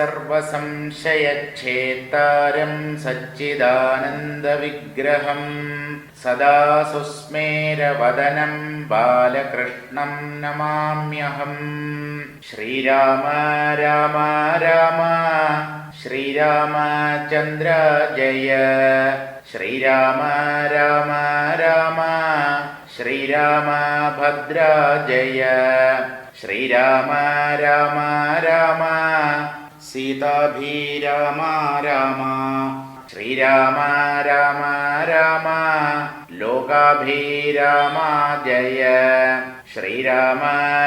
सर्वसंशयच्छेतारम् सच्चिदानन्दविग्रहम् सदा सुस्मेरवदनं बालकृष्णं नमाम्यहम् श्रीराम राम राम श्रीराम चन्द्रा जय। श्रीराम राम राम श्रीराम भद्राजय श्रीराम राम राम സീതാഭിരാമ രാമ ശ്രീരാമ രാമ രാമ ലോകാഭിരാമ ജയ ശ്രീരാമ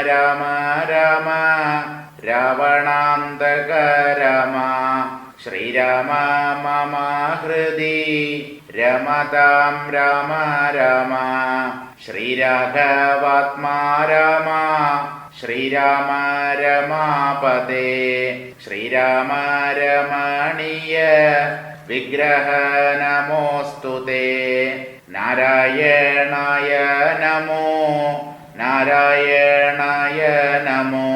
രാമ രാമ രാവണാന്തക രാമ ശ്രീരാമ മമ ഹൃദി രമതാം രാമ രാമ ശ്രീരാഘവാത്മാ ശ്രീരാമ രമാപദേ വിഗ്രഹ നമോസ്തു നാരായണായ നമോ നാരായണായ നമോ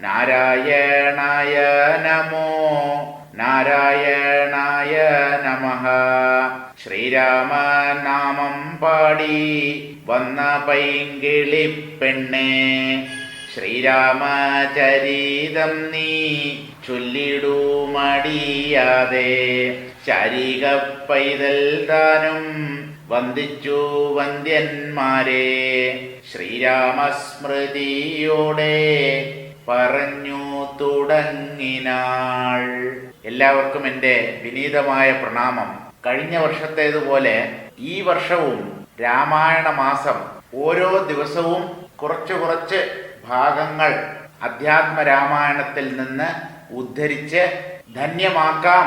നാരായണായ നമോ നാരായണായ നമ. ശ്രീരാമ നാമം പാടി വന്ന പൈങ്കിളി പെണ്ണേ ശ്രീരാമചരിതം നീ ചൊല്ലിടൂ മടിയാതെ പൈതൽ താനും വന്ദിച്ചു വന്ദ്യന്മാരെ. ശ്രീരാമസ്മൃതിയോടെ പറഞ്ഞു തുടങ്ങിനാൾ. എല്ലാവർക്കും എന്റെ വിനീതമായ പ്രണാമം. കഴിഞ്ഞ വർഷത്തേതുപോലെ ഈ വർഷവും രാമായണ മാസം ഓരോ ദിവസവും കുറച്ച് കുറച്ച് ഭാഗങ്ങൾ അധ്യാത്മ രാമായണത്തിൽ നിന്ന് ഉദ്ധരിച്ച് ധന്യമാക്കാം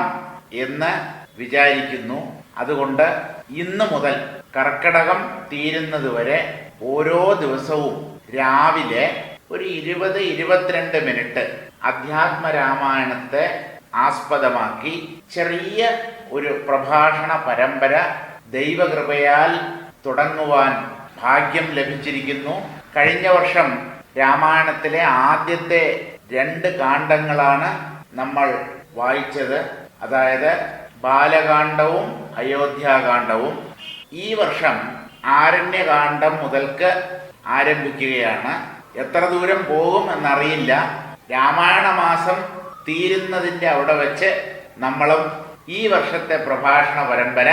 എന്ന് വിചാരിക്കുന്നു. അതുകൊണ്ട് ഇന്ന് മുതൽ കർക്കിടകം തീരുന്നതുവരെ ഓരോ ദിവസവും രാവിലെ ഒരു ഇരുപത് ഇരുപത്തിരണ്ട് മിനിറ്റ് അധ്യാത്മ രാമായണത്തെ ആസ്പദമാക്കി ചെറിയ ഒരു പ്രഭാഷണ പരമ്പര ദൈവകൃപയാൽ തുടങ്ങുവാൻ ഭാഗ്യം ലഭിച്ചിരിക്കുന്നു. കഴിഞ്ഞ വർഷം രാമായണത്തിലെ ആദ്യത്തെ രണ്ട് കാണ്ഡങ്ങളാണ് നമ്മൾ വായിച്ചത്. അതായത് ബാലകാന്ഡവും അയോധ്യാകാന്ഡവും ഈ വർഷം ആരണ്യകാന്ഡം മുതൽക്ക് ആരംഭിക്കുകയാണ്. എത്ര ദൂരം പോകും എന്നറിയില്ല. രാമായണ മാസം തീരുന്നതിന്റെ അവിടെ വെച്ച് നമ്മളും ഈ വർഷത്തെ പ്രഭാഷണ പരമ്പര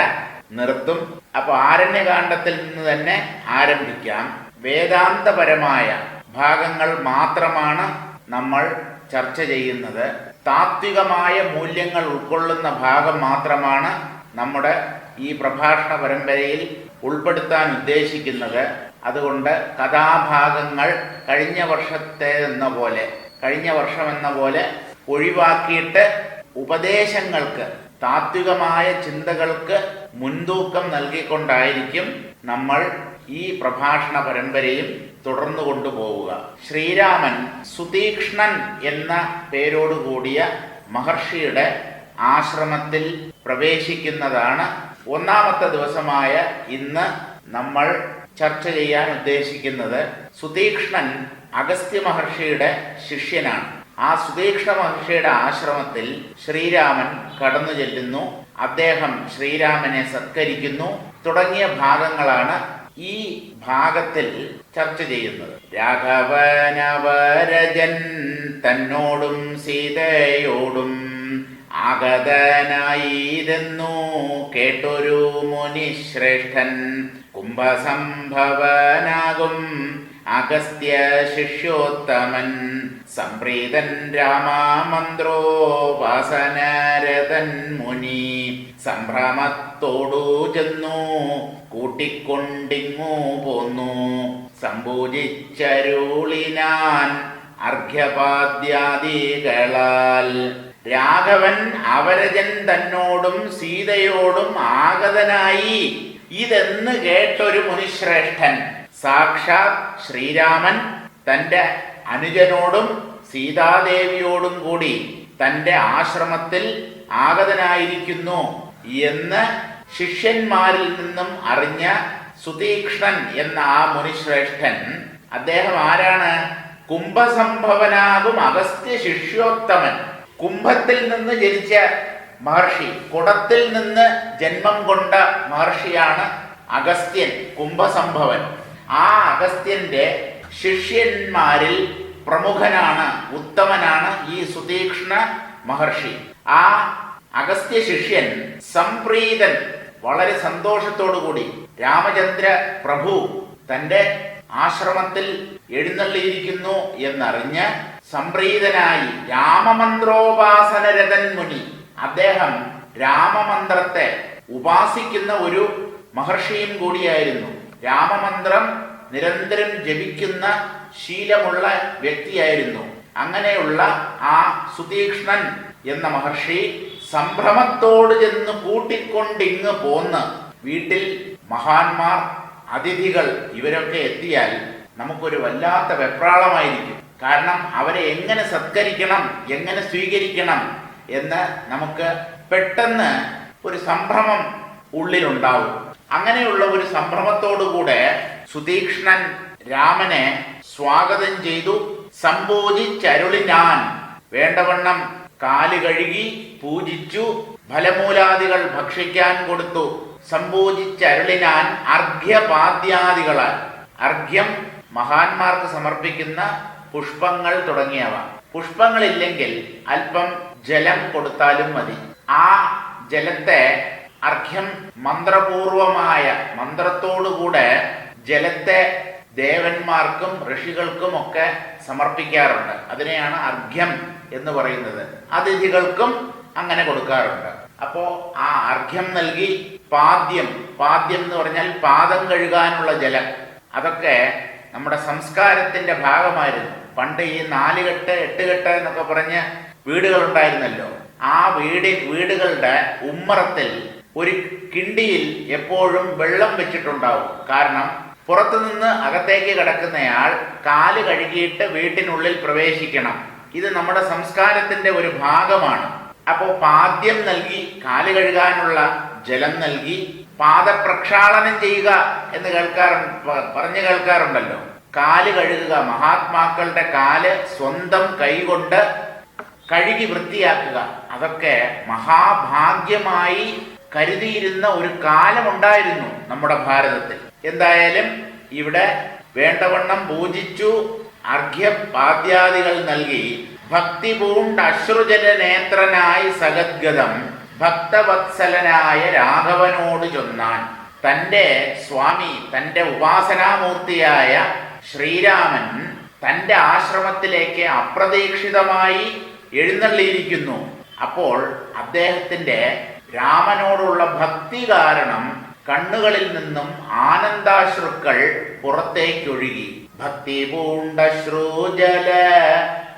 നിർത്തും. അപ്പോൾ ആരണ്യകാന്ഡത്തിൽ നിന്ന് തന്നെ ആരംഭിക്കാം. വേദാന്തപരമായ ഭാഗങ്ങൾ മാത്രമാണ് നമ്മൾ ചർച്ച ചെയ്യുന്നത്. താത്വികമായ മൂല്യങ്ങൾ ഉൾക്കൊള്ളുന്ന ഭാഗം മാത്രമാണ് നമ്മുടെ ഈ പ്രഭാഷണ പരമ്പരയിൽ ഉൾപ്പെടുത്താൻ ഉദ്ദേശിക്കുന്നത്. അതുകൊണ്ട് കഥാഭാഗങ്ങൾ കഴിഞ്ഞ വർഷത്തെ എന്ന പോലെ കഴിഞ്ഞ വർഷം എന്ന പോലെ ഒഴിവാക്കിയിട്ട് ഉപദേശങ്ങൾക്ക് താത്വികമായ ചിന്തകൾക്ക് മുൻതൂക്കം നൽകിക്കൊണ്ടായിരിക്കും നമ്മൾ ഈ പ്രഭാഷണ പരമ്പരയും തുടർന്നു കൊണ്ടുപോവുക. ശ്രീരാമൻ സുതീക്ഷ്ണൻ എന്ന പേരോടുകൂടിയ മഹർഷിയുടെ ആശ്രമത്തിൽ പ്രവേശിക്കുന്നതാണ് ഒന്നാമത്തെ ദിവസമായ ഇന്ന് നമ്മൾ ചർച്ച ചെയ്യാൻ ഉദ്ദേശിക്കുന്നത്. സുതീക്ഷ്ണൻ അഗസ്ത്യ മഹർഷിയുടെ ശിഷ്യനാണ്. ആ സുതീക്ഷ്ണ മഹർഷിയുടെ ആശ്രമത്തിൽ ശ്രീരാമൻ കടന്നു ചെല്ലുന്നു. അദ്ദേഹം ശ്രീരാമനെ സത്കരിക്കുന്നു. തുടങ്ങിയ ഭാഗങ്ങളാണ് ഈ ഭാഗത്തിൽ ചർച്ച ചെയ്യുന്നത്. രാഘവനവരജൻ തന്നോടും സീതയോടും ആഗതനായിരുന്നു. കേട്ടൊരു മുനിശ്രേഷ്ഠൻ കുംഭസംഭവനാകും. അഗസ്ത്യ ശിഷ്യോത്തമൻ സംപ്രീതൻ രാമാമന്ത്രോ വാസനാരതൻ മുനി സംഭ്രമത്തോടു ചെന്നു കൂട്ടിക്കൊണ്ടിങ്ങു പോന്നു. സംപൂജിച്ചരുളിനാൻ അർഘ്യപാദ്യാദികളാൽ രാഘവൻ അവരജൻ തന്നോടും സീതയോടും ആഗതനായി. ഇതെന്ന് കേട്ടൊരു മുനിശ്രേഷ്ഠൻ. സാക്ഷാത് ശ്രീരാമൻ തന്റെ അനുജനോടും സീതാദേവിയോടും കൂടി തന്റെ ആശ്രമത്തിൽ ആഗതനായിരിക്കുന്നു എന്ന് ശിഷ്യന്മാരിൽ നിന്നും അറിഞ്ഞ സുതീക്ഷ്ണൻ എന്ന ആ മുനിശ്രേഷ്ഠൻ അദ്ദേഹം ആരാണ്? കുംഭസംഭവനാകും അഗസ്ത്യ ശിഷ്യോത്തമൻ. കുംഭത്തിൽ നിന്ന് ജനിച്ച മഹർഷി കുടത്തിൽ നിന്ന് ജന്മം കൊണ്ട മഹർഷിയാണ് അഗസ്ത്യൻ കുംഭസംഭവൻ. ആ അഗസ്ത്യന്റെ ശിഷ്യന്മാരിൽ പ്രമുഖനാണ് ഉത്തമനാണ് ഈ സുതീക്ഷ്ണ മഹർഷി. ആ അഗസ്ത്യ ശിഷ്യൻ സംപ്രീതൻ വളരെ സന്തോഷത്തോടുകൂടി രാമചന്ദ്ര പ്രഭു തന്റെ ആശ്രമത്തിൽ എഴുന്നള്ളിയിരിക്കുന്നു എന്നറിഞ്ഞ് സംപ്രീതനായി രാമമന്ത്രോപാസനരതൻ മുനി അദ്ദേഹം രാമമന്ത്രത്തെ ഉപാസിക്കുന്ന ഒരു മഹർഷിയും കൂടിയായിരുന്നു. രാമമന്ത്രം നിരന്തരം ജപിക്കുന്ന ശീലമുള്ള വ്യക്തിയായിരുന്നു. അങ്ങനെയുള്ള ആ സുതീക്ഷ്ണൻ എന്ന മഹർഷി സംഭ്രമത്തോട് ചെന്ന് കൂട്ടിക്കൊണ്ടിങ്ങ് പോന്ന് വീട്ടിൽ മഹാന്മാർ അതിഥികൾ ഇവരൊക്കെ എത്തിയാൽ നമുക്കൊരു വല്ലാത്ത വെപ്രാളമായിരിക്കും. കാരണം അവരെ എങ്ങനെ സത്കരിക്കണം എങ്ങനെ സ്വീകരിക്കണം എന്ന് നമുക്ക് പെട്ടെന്ന് ഒരു സംഭ്രമം ഉള്ളിലുണ്ടാവും. അങ്ങനെയുള്ള ഒരു സംഭ്രമത്തോടുകൂടെ സുതീക്ഷ്ണൻ രാമനെ സ്വാഗതം ചെയ്തു. സംബോധിച്ചരുളിനാൻ വേണ്ടവണ്ണം കാൽ കഴുകി പൂജിച്ചു. ഫലമൂലാദികൾ ഭക്ഷിക്കാൻ കൊടുത്തു. സംബോധിച്ചരുളിനാൻ അർഘ്യപാദ്യാദികളാൽ അർഘ്യം മഹാന്മാർക്ക് സമർപ്പിക്കുന്ന പുഷ്പങ്ങൾ തുടങ്ങിയവ. പുഷ്പങ്ങളില്ലെങ്കിൽ അല്പം ജലം കൊടുത്താലും മതി. ആ ജലത്തെ അർഘ്യം മന്ത്രപൂർവമായ മന്ത്രത്തോടുകൂടെ ജലത്തെ ദേവന്മാർക്കും ഋഷികൾക്കും ഒക്കെ സമർപ്പിക്കാറുണ്ട്. അതിനെയാണ് അർഘ്യം എന്ന് പറയുന്നത്. അതിഥികൾക്കും അങ്ങനെ കൊടുക്കാറുണ്ട്. അപ്പോ ആ അർഘ്യം നൽകി പാദ്യം പാദ്യം എന്ന് പറഞ്ഞാൽ പാദം കഴുകാനുള്ള ജലം. അതൊക്കെ നമ്മുടെ സംസ്കാരത്തിന്റെ ഭാഗമായിരുന്നു. പണ്ട് ഈ നാലുകെട്ട് എട്ടുകെട്ട് എന്നൊക്കെ പറഞ്ഞ് വീടുകളുണ്ടായിരുന്നല്ലോ. ആ വീട് വീടുകളുടെ ഉമ്മറത്തിൽ ഒരു കിണ്ടിയിൽ എപ്പോഴും വെള്ളം വെച്ചിട്ടുണ്ടാവും. കാരണം പുറത്തുനിന്ന് അകത്തേക്ക് കിടക്കുന്നയാൾ കാൽ കഴുകിയിട്ട് വീട്ടിനുള്ളിൽ പ്രവേശിക്കണം. ഇത് നമ്മുടെ സംസ്കാരത്തിന്റെ ഒരു ഭാഗമാണ്. അപ്പോൾ പാദ്യം നൽകി കാൽ കഴുകാനുള്ള ജലം നൽകി പാദപ്രക്ഷാളനം ചെയ്യുക എന്ന് കേൾക്കാറുണ്ട് പറഞ്ഞു കേൾക്കാറുണ്ടല്ലോ. കാൽ കഴുകുക മഹാത്മാക്കളുടെ കാൽ സ്വന്തം കൈകൊണ്ട് കഴുകി വൃത്തിയാക്കുക അതൊക്കെ മഹാഭാഗ്യമായി കരുതിയിരുന്ന ഒരു കാലമുണ്ടായിരുന്നു നമ്മുടെ ഭാരതത്തിൽ. എന്തായാലും ഇവിടെ വേണ്ടവണ്ണം പൂജിച്ചു അർഘ്യപാദ്യാദികൾ നൽകി. ഭക്തി പൂണ്ട അശ്രുജന നേത്രനായി സഗദ്ഗതം ഭക്തവത്സലനായ രാഘവനോട് ചൊന്നാൻ. തന്റെ സ്വാമി തന്റെ ഉപാസനാമൂർത്തിയായ ശ്രീരാമൻ തന്റെ ആശ്രമത്തിലേക്ക് അപ്രതീക്ഷിതമായി എഴുന്നള്ളിയിരിക്കുന്നു. അപ്പോൾ അദ്ദേഹത്തിന്റെ രാമനോടുള്ള ഭക്തി കാരണം കണ്ണുകളിൽ നിന്നും ആനന്ദാശ്രുക്കൾ പുറത്തേക്കൊഴുകി. ഭക്തി പൂണ്ടശ്രൂജല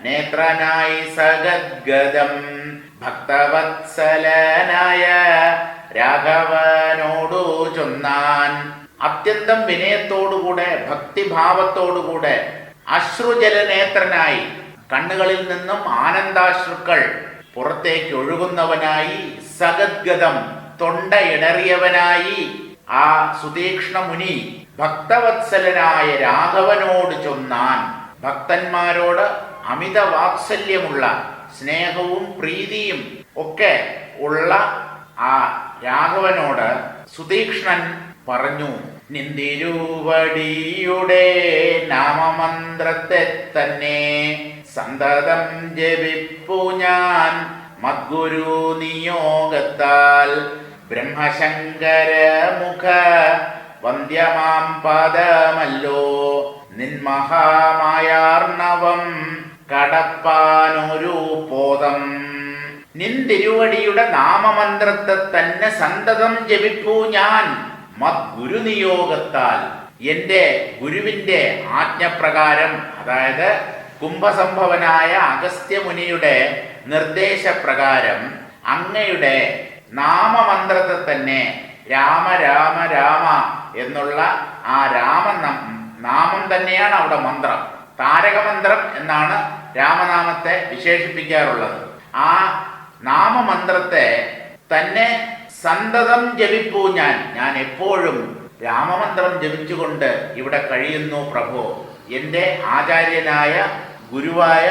നേത്രനായി സഗദ്ഗതം. ഭക്തവത്സലനായ രാഘവനോടു ചൊന്നാൻ. അത്യന്തം വിനയത്തോടുകൂടെ ഭക്തിഭാവത്തോടുകൂടെ അശ്രുജലനേത്രനായി കണ്ണുകളിൽ നിന്നും ആനന്ദാശ്രുക്കൾ പുറത്തേക്ക് ഒഴുകുന്നവനായി സഗദ്ഗതം തൊണ്ടയിടറിയവനായി. ആ സുതീക്ഷ്ണ മുനി ഭക്തവത്സലനായ രാഘവനോട് ചൊന്നാൻ. ഭക്തന്മാരോട് അമിത വാത്സല്യമുള്ള സ്നേഹവും പ്രീതിയും ഒക്കെ ഉള്ള ആ രാഘവനോട് സുതീക്ഷ്ണൻ പറഞ്ഞു നിന്തിരുവടിയുടെ നാമമന്ത്രത്തെ തന്നെ സന്തതം ജപിപ്പു ഞാൻ. മദ്ഗുരു നിയോഗത്താൽ ബ്രഹ്മശങ്കര മുഖ വന്ദ്യമാം പദമല്ലോ. നിന്മഹാമായാർണവം കടപ്പാനൊരു പോതം നിൻ തിരുവടിയുടെ നാമമന്ത്രത്തെ തന്നെ സന്തതം ജപിപ്പൂ ഞാൻ മദ്ഗുരു നിയോഗത്താൽ. എന്റെ ഗുരുവിന്റെ ആജ്ഞപ്രകാരം അതായത് കുംഭസംഭവനായ അഗസ്ത്യമുനിയുടെ നിർദ്ദേശപ്രകാരം അങ്ങയുടെ നാമമന്ത്രത്തെ തന്നെ രാമ രാമ രാമ എന്നുള്ള ആ രാമ നാമം തന്നെയാണ് അവിടെ മന്ത്രം. താരകമന്ത്രം എന്നാണ് രാമനാമത്തെ വിശേഷിപ്പിക്കാറുള്ളത്. ആ നാമമന്ത്രത്തെ തന്നെ സന്തതം ജപിപ്പൂ ഞാൻ. ഞാൻ എപ്പോഴും രാമമന്ത്രം ജപിച്ചുകൊണ്ട് ഇവിടെ കഴിയുന്നു പ്രഭു. എന്റെ ആചാര്യനായ ഗുരുവായ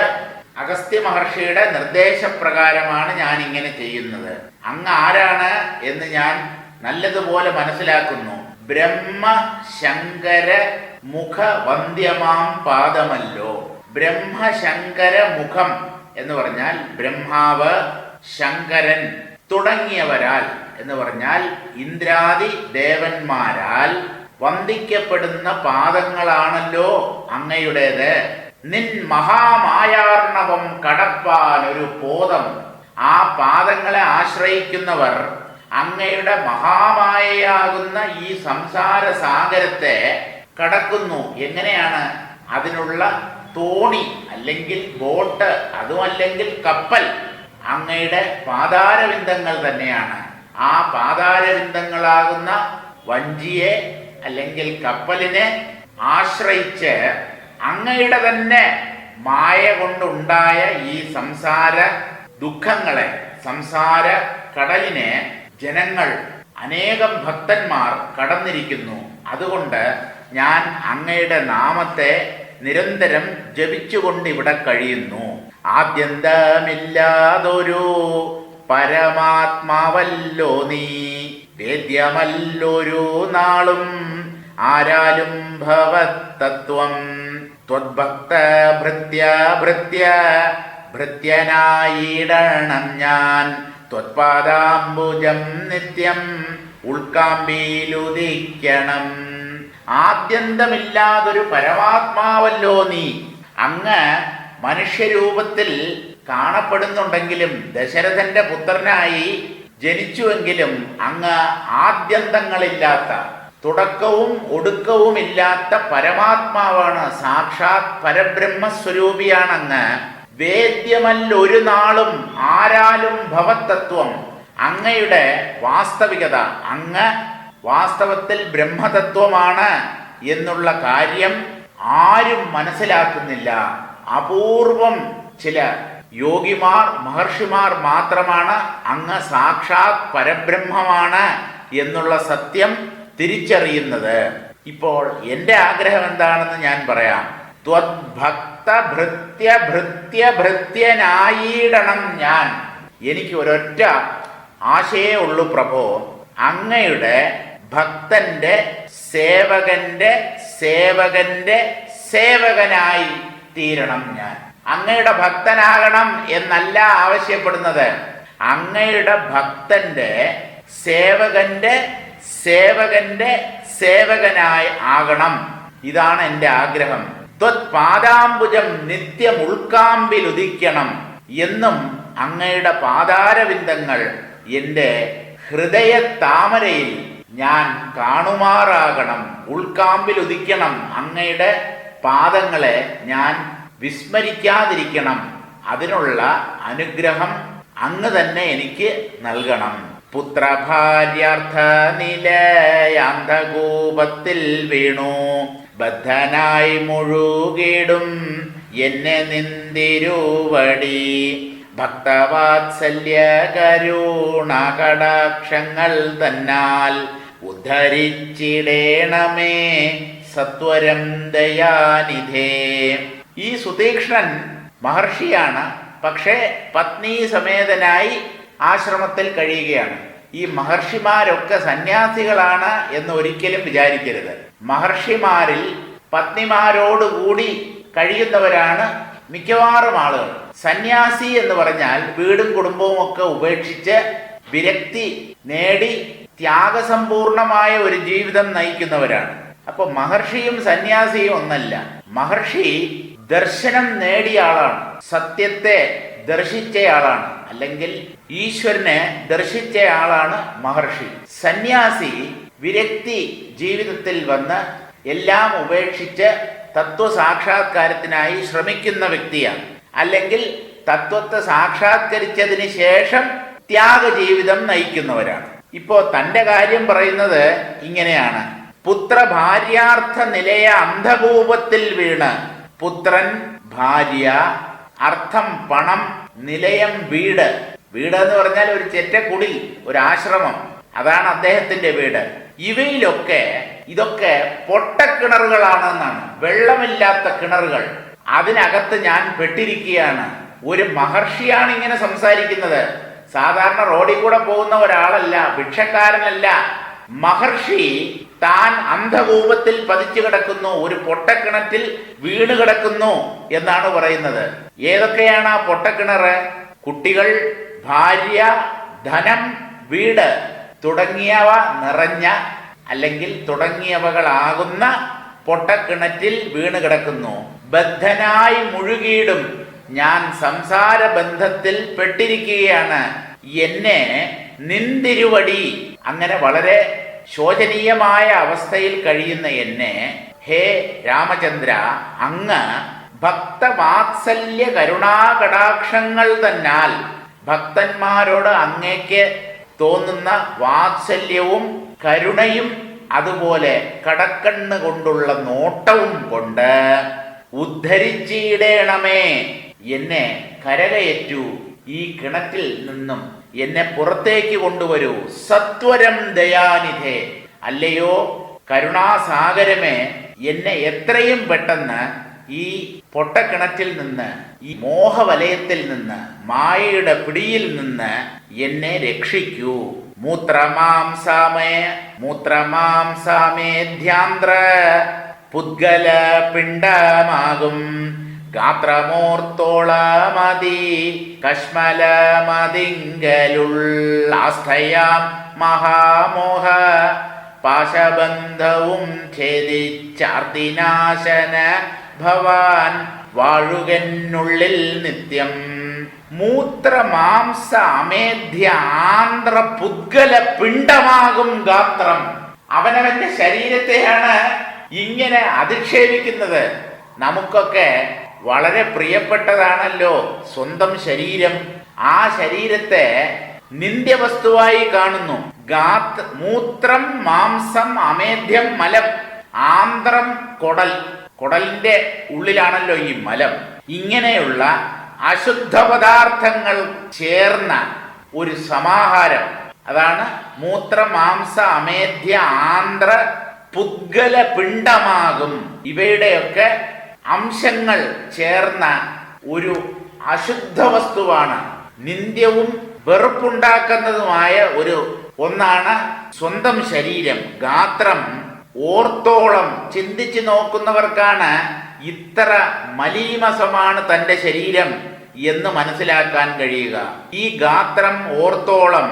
അഗസ്ത്യ മഹർഷിയുടെ നിർദ്ദേശപ്രകാരമാണ് ഞാൻ ഇങ്ങനെ ചെയ്യുന്നത്. അങ്ങ് ആരാണ് എന്ന് ഞാൻ നല്ലതുപോലെ മനസ്സിലാക്കുന്നു. ബ്രഹ്മ ശങ്കര മുഖ വന്ധ്യമാം പാദമല്ലോ. ബ്രഹ്മശങ്കര മുഖം എന്ന് പറഞ്ഞാൽ ബ്രഹ്മാവ് ശങ്കരൻ തുടങ്ങിയവരാൽ എന്ന് പറഞ്ഞാൽ ഇന്ദ്രാദി ദേവന്മാരാൽ വന്ദിക്കപ്പെടുന്ന പാദങ്ങളാണല്ലോ അങ്ങയുടേത്. നിൻ മഹാമായാർണവം കടപ്പാൻ ഒരു ബോധം. ആ പാദങ്ങളെ ആശ്രയിക്കുന്നവർ അങ്ങയുടെ മഹാമായയാകുന്ന ഈ സംസാര സാഗരത്തെ കടക്കുന്നു. എങ്ങനെയാണ്? അതിനുള്ള തോണി അല്ലെങ്കിൽ ബോട്ട് അതുമല്ലെങ്കിൽ കപ്പൽ അങ്ങയുടെ പാതാരവിന്ദങ്ങൾ തന്നെയാണ്. ആ പാതാരവിന്ദങ്ങളാകുന്ന വഞ്ചിയെ അല്ലെങ്കിൽ കപ്പലിനെ ആശ്രയിച്ച് അങ്ങയുടെ തന്നെ മായ കൊണ്ടുണ്ടായ ഈ സംസാര ദുഃഖങ്ങളെ സംസാര കടലിനെ ജനങ്ങൾ അനേകം ഭക്തന്മാർ കടന്നിരിക്കുന്നു. അതുകൊണ്ട് ഞാൻ അങ്ങയുടെ നാമത്തെ നിരന്തരം ജപിച്ചുകൊണ്ട് ഇവിടെ കഴിയുന്നു. ആദ്യന്തമില്ലാതൊരു പരമാത്മാവല്ലോ നീ. വേദ്യമല്ലൊരു നാളും ആരാലും ഭവത്തത്വം. ഭൃത്യ ഭൃത്യ ഭൃത്യനായിടണം ഞാൻ. ത്വത്പാദാംബുജം നിത്യം ഉൾക്കാമ്പിയിലുദിക്കണം. ആദ്യന്തമില്ലാതൊരു പരമാത്മാവല്ലോ നീ. അങ്ങ് മനുഷ്യരൂപത്തിൽ കാണപ്പെടുന്നുണ്ടെങ്കിലും ദശരഥന്റെ പുത്രനായി ജനിച്ചുവെങ്കിലും അങ്ങ് ആദ്യന്തങ്ങളില്ലാത്ത തുടക്കവും ഒടുക്കവും ഇല്ലാത്ത പരമാത്മാവാണ് സാക്ഷാത് പരബ്രഹ്മസ്വരൂപിയാണെന്ന് വേദ്യമല്ലൊരു നാളും ആരാലും ഭവത്തത്വം അങ്ങയുടെ വാസ്തവികത അങ്ങ് വാസ്തവത്തിൽ ബ്രഹ്മതത്വമാണ് എന്നുള്ള കാര്യം ആരും മനസ്സിലാക്കുന്നില്ല. അപൂർവം ചില യോഗിമാർ മഹർഷിമാർ മാത്രമാണ് അങ്ങ് സാക്ഷാത് പരബ്രഹ്മമാണ് എന്നുള്ള സത്യം തിരിച്ചറിയുന്നത്. ഇപ്പോൾ എന്റെ ആഗ്രഹം എന്താണെന്ന് ഞാൻ പറയാം. ഭൃത്യ ഭൃത്യ ഭൃത്യനായിടണം ഞാൻ. എനിക്ക് ഒരൊറ്റ ആശയേ ഉള്ളൂ പ്രഭോ. അങ്ങയുടെ ഭക്തന്റെ സേവകന്റെ സേവകന്റെ സേവകനായി തീരണം ഞാൻ. അങ്ങയുടെ ഭക്തനാകണം എന്നല്ല ആവശ്യപ്പെടുന്നത്. അങ്ങയുടെ ഭക്തന്റെ സേവകന്റെ സേവകന്റെ സേവകനായി ആകണം. ഇതാണ് എന്റെ ആഗ്രഹം. ത്വത് പാദാംബുജം നിത്യം ഉൾക്കാമ്പിൽ ഉദിക്കണം എന്നും അങ്ങയുടെ പാതാരവിന്ദങ്ങൾ എന്റെ ഹൃദയ താമരയിൽ ഞാൻ കാണുമാറാകണം. ഉൾക്കാമ്പിൽ ഉദിക്കണം അങ്ങയുടെ പാദങ്ങളെ ഞാൻ വിസ്മരിക്കാതിരിക്കണം. അതിനുള്ള അനുഗ്രഹം അങ്ങ് തന്നെ എനിക്ക് നൽകണം. പുത്രഭാര്യാർത്ഥ നിലയാന്തകൂപത്തിൽ വീണു. ബദ്ധനായി മുഴുകിടും എന്നെ നിന്തിരുവടി. ഭക്തവാത്സല്യ കരുണ കടാക്ഷങ്ങൾ തന്നാൽ ഉദ്ധരിച്ചിടേണമേ സത്വരം ദയാനിധേ. ഈ സുതീക്ഷ്ണൻ മഹർഷിയാണ് പക്ഷേ പത്നി സമേതനായി ആശ്രമത്തിൽ കഴിയുകയാണ്. ഈ മഹർഷിമാരൊക്കെ സന്യാസികളാണ് എന്ന് ഒരിക്കലും വിചാരിക്കരുത്. മഹർഷിമാരിൽ പത്നിമാരോടുകൂടി കഴിയുന്നവരാണ് മിക്കവാറും ആളുകൾ. സന്യാസി എന്ന് പറഞ്ഞാൽ വീടും കുടുംബവും ഒക്കെ ഉപേക്ഷിച്ച് വിരക്തി നേടി ത്യാഗസമ്പൂർണമായ ഒരു ജീവിതം നയിക്കുന്നവരാണ്. അപ്പൊ മഹർഷിയും സന്യാസിയും ഒന്നല്ല. മഹർഷി ദർശനം നേടിയ ആളാണ്. സത്യത്തെ ദർശിച്ചയാളാണ്. അല്ലെങ്കിൽ ഈശ്വരനെ ദർശിച്ച ആളാണ് മഹർഷി. സന്യാസി വിരക്തി ജീവിതത്തിൽ വന്ന് എല്ലാം ഉപേക്ഷിച്ച് തത്വസാക്ഷാത്കാരത്തിനായി ശ്രമിക്കുന്ന വ്യക്തിയാണ്. അല്ലെങ്കിൽ തത്വത്തെ സാക്ഷാത്കരിച്ചതിന് ശേഷം ത്യാഗ ജീവിതം നയിക്കുന്നവരാണ്. ഇപ്പോ തന്റെ കാര്യം പറയുന്നത് ഇങ്ങനെയാണ്. പുത്ര ഭാര്യാർത്ഥ നിലയ അന്ധകൂപത്തിൽ വീണ്. പുത്രൻ ഭാര്യ അർത്ഥം പണം നിലയം വീട്. വീട് എന്ന് പറഞ്ഞാൽ ഒരു ചെറ്റക്കുടി ഒരു ആശ്രമം. അതാണ് അദ്ദേഹത്തിന്റെ വീട്. ഇവയിലൊക്കെ ഇതൊക്കെ പൊട്ടക്കിണറുകളാണെന്നാണ്. വെള്ളമില്ലാത്ത കിണറുകൾ. അതിനകത്ത് ഞാൻ പെട്ടിരിക്കുകയാണ്. ഒരു മഹർഷിയാണ് ഇങ്ങനെ സംസാരിക്കുന്നത്. സാധാരണ റോഡിൽ കൂടെ പോകുന്ന ഒരാളല്ല ഭിക്ഷക്കാരനല്ല. മഹർഷി താൻ അന്ധകൂപത്തിൽ പതിച്ചു കിടക്കുന്നു ഒരു പൊട്ടക്കിണറ്റിൽ വീണ് കിടക്കുന്നു എന്നാണ് പറയുന്നത്. ഏതൊക്കെയാണ് ആ പൊട്ടക്കിണറ് കുട്ടികൾ ഭാര്യ ധനം വീട് തുടങ്ങിയവ നിറഞ്ഞ അല്ലെങ്കിൽ തുടങ്ങിയവകളാകുന്ന പൊട്ടക്കിണറ്റിൽ വീണ് കിടക്കുന്നു. ബദ്ധനായി മുഴുകിയിടും. ഞാൻ സംസാര ബന്ധത്തിൽ പെട്ടിരിക്കുകയാണ്. എന്നെ നിന്തിരുവടി. അങ്ങനെ വളരെ ശോചനീയമായ അവസ്ഥയിൽ കഴിയുന്ന എന്നെ ഹേ രാമചന്ദ്ര അങ്ങ് ഭക്തവാത്സല്യ കരുണാകടാക്ഷങ്ങൾ തന്നാൽ ഭക്തന്മാരോട് അങ്ങേക്ക് തോന്നുന്ന വാത്സല്യവും കരുണയും അതുപോലെ കടക്കണ്ണ് കൊണ്ടുള്ള നോട്ടവും കൊണ്ട് ഉദ്ധരിച്ചിടേണമേ. എന്നെ കരകയറ്റു ഈ കിണറ്റിൽ നിന്നും. എന്നെ പുറത്തേക്ക് കൊണ്ടുവരൂ. സത്വരം ദയാനിധേ. അല്ലയോ കരുണാസാഗരമേ എന്നെ എത്രയും പെട്ടെന്ന് ഈ പൊട്ടക്കിണറ്റിൽ നിന്ന് ഈ മോഹവലയത്തിൽ നിന്ന് മായയുടെ പിടിയിൽ നിന്ന് എന്നെ രക്ഷിക്കൂ. മൂത്രമാംസാമേ ധ്യാന്ത്ര പുദ്ഗല പിണ്ടമാകും ഗാത്രമോർത്തോളമതി കശ്മലമതിങ്കലുള്ളാസ്ഥയാം മഹാമോഹ പാശബന്ധവും ഛേദിച്ചാർത്തിനാശന ഭവാൻ വാഴുകനുള്ളിൽ നിത്യം. മൂത്രമാംസ അമേധ്യ ആന്ധ്ര പുദ്ഗല പിണ്ടമാകും ഗാത്രം. അവനവന്റെ ശരീരത്തെയാണ് ഇങ്ങനെ അധിക്ഷേപിക്കുന്നത്. നമുക്കൊക്കെ വളരെ പ്രിയപ്പെട്ടതാണല്ലോ സ്വന്തം ശരീരം. ആ ശരീരത്തെ നിന്ദ്യവസ്തുവായി കാണുന്നു. ഗാത് മൂത്രം മാംസം അമേധ്യം മലം. ആന്ത്രം കൊടൽ. കൊടലിന്റെ ഉള്ളിലാണല്ലോ ഈ മലം. ഇങ്ങനെയുള്ള അശുദ്ധ പദാർത്ഥങ്ങൾ ചേർന്ന ഒരു സമാഹാരം. അതാണ് മൂത്ര മാംസ അമേധ്യ ആന്ധ്ര പുദ്ഗല പിണ്ടമാകും ഇവയുടെയൊക്കെ അംശങ്ങൾ ചേർന്ന ഒരു അശുദ്ധ വസ്തുവാണ്. നിന്ദ്യവും വെറുപ്പുണ്ടാക്കുന്നതുമായ ഒരു ഒന്നാണ് സ്വന്തം ശരീരം. ഗാത്രം ഓർത്തോളം ചിന്തിച്ചു നോക്കുന്നവർക്കാണ് ഇത്ര മലീമസമാണ് തന്റെ ശരീരം എന്ന് മനസ്സിലാക്കാൻ കഴിയുക. ഈ ഗാത്രം ഓർത്തോളം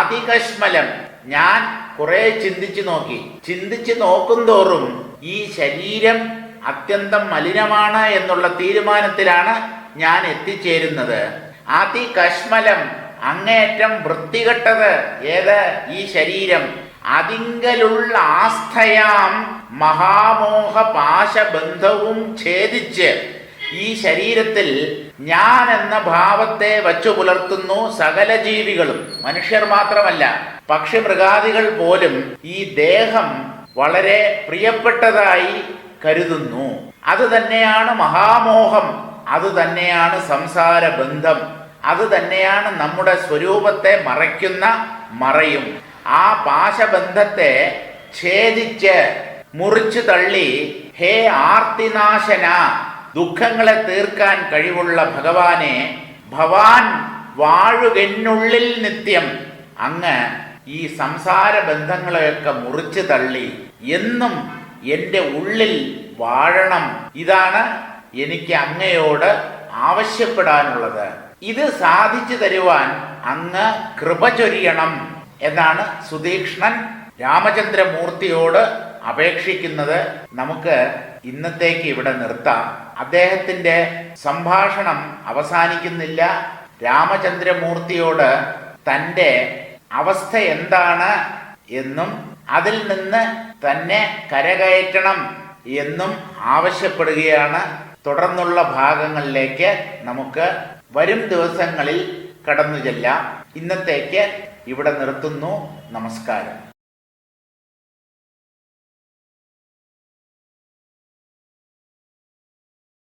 അതികശ്മലം ഞാൻ കുറെ ചിന്തിച്ചു നോക്കി. ചിന്തിച്ചു നോക്കും തോറും ഈ ശരീരം അത്യന്തം മലിനമാണ് എന്നുള്ള തീരുമാനത്തിലാണ് ഞാൻ എത്തിച്ചേരുന്നത്. അതികശ്മലം അങ്ങേറ്റം വൃത്തികെട്ടത് ഏത്? ഈ ശരീരം. അതിങ്കലുള്ള ആസ്ഥയാം മഹാമോഹ പാശബന്ധവും ഛേദിച്ച് ഈ ശരീരത്തിൽ ഞാൻ എന്ന ഭാവത്തെ വച്ചു പുലർത്തുന്നു സകല ജീവികളും. മനുഷ്യർ മാത്രമല്ല പക്ഷി മൃഗാദികൾ പോലും ഈ ദേഹം വളരെ പ്രിയപ്പെട്ടതായി കരുതുന്നു. അത് തന്നെയാണ് മഹാമോഹം. അത് തന്നെയാണ് സംസാര ബന്ധം അത് തന്നെയാണ് നമ്മുടെ സ്വരൂപത്തെ മറയ്ക്കുന്ന മറയും. ആ പാശബന്ധത്തെ ഛേദിച്ച് മുറിച്ചു തള്ളി ഹേ ആർത്തിനാശന ദുഃഖങ്ങളെ തീർക്കാൻ കഴിവുള്ള ഭഗവാനെ ഭവാൻ വാഴുകെന്നുള്ളിൽ നിത്യം. അങ്ങ് ഈ സംസാര ബന്ധങ്ങളെയൊക്കെ മുറിച്ചു തള്ളി. എന്നും എന്റെ ഉള്ളിൽ വാഴണം. ഇതാണ് എനിക്ക് അങ്ങയോട് ആവശ്യപ്പെടാനുള്ളത്. ഇത് സാധിച്ചു തരുവാൻ അങ്ങ് കൃപ ചൊരിയണം എന്നാണ് സുതീക്ഷ്ണൻ രാമചന്ദ്രമൂർത്തിയോട് അപേക്ഷിക്കുന്നത്. നമുക്ക് ഇന്നത്തേക്ക് ഇവിടെ നിർത്താം. അദ്ദേഹത്തിന്റെ സംഭാഷണം അവസാനിക്കുന്നില്ല. രാമചന്ദ്രമൂർത്തിയോട് തന്റെ അവസ്ഥ എന്താണ് എന്നും അതിൽ നിന്ന് തന്നെ കരകയറ്റണം എന്നും ആവശ്യപ്പെടുകയാണ്. തുടർന്നുള്ള ഭാഗങ്ങളിലേക്ക് നമുക്ക് വരും ദിവസങ്ങളിൽ കടന്നു ചെല്ലാം ഇന്നത്തേക്ക് ഇവിടെ നിർത്തുന്നു. നമസ്കാരം.